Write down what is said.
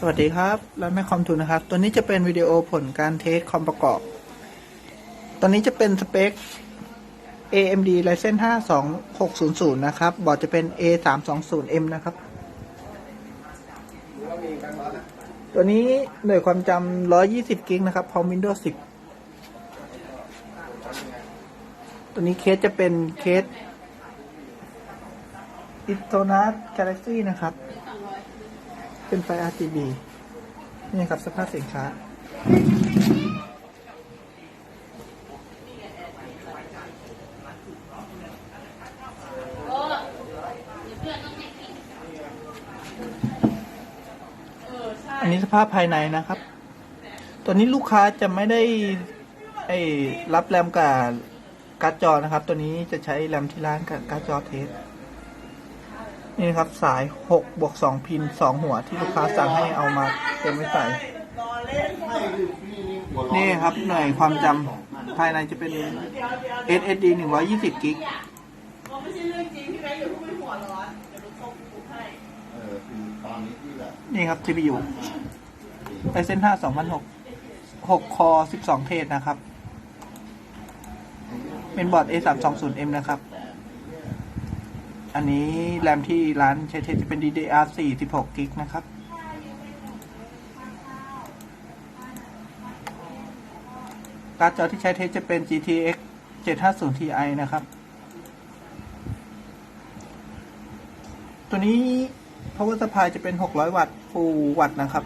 สวัสดีครับร้านแม่คอมทูนะครับ ตัวนี้จะเป็นวิดีโอผลการเทสคอมประกอบตอนนี้จะเป็นสเปค AMD Ryzen 5 2600 นะครับ บอร์ดจะเป็น A320M นะครับ ตัวนี้หน่วยความจำ120 กิกนะครับ พร้อม Windows 10 ตัวนี้เคสจะเป็นเคส i t o n a Galaxy นะครับ เป็นไฟ RGB นี่ครับสภาพสินค้า อันนี้สภาพภายในนะครับ ตัวนี้ลูกค้าจะไม่ได้ไอ้รับแรมกับการ์ดจอนะครับ ตัวนี้จะใช้แรมที่ร้านกับการ์ดจอเทส นี่นะครับสาย6บวก2พิน2หัวที่ลูกค้าสั่งให้เอามาเต็มไว้ใส่นี่ครับหน่วยความจำภายในจะเป็น SSD 120กิกไม่ใช่เรื่องจริงพี่แม่อย่าเปหัวร้อนเดี๋ยวดูคงปลุกให้เออคือตอนนี้ที่แบบนี่ครับ GPU Ryzen 5 2006 6คอ 12 เทสนะครับ เป็นบอร์ด A320M นะครับ อันนี้แรมที่ร้านใช้เทสจะเป็น DDR4 16กิกนะครับ การ์ดจอที่ใช้เทสจะเป็น GTX 750 Ti นะครับ ตัวนี้ power supply จะเป็น 600 วัตต์ full วัตต์นะครับ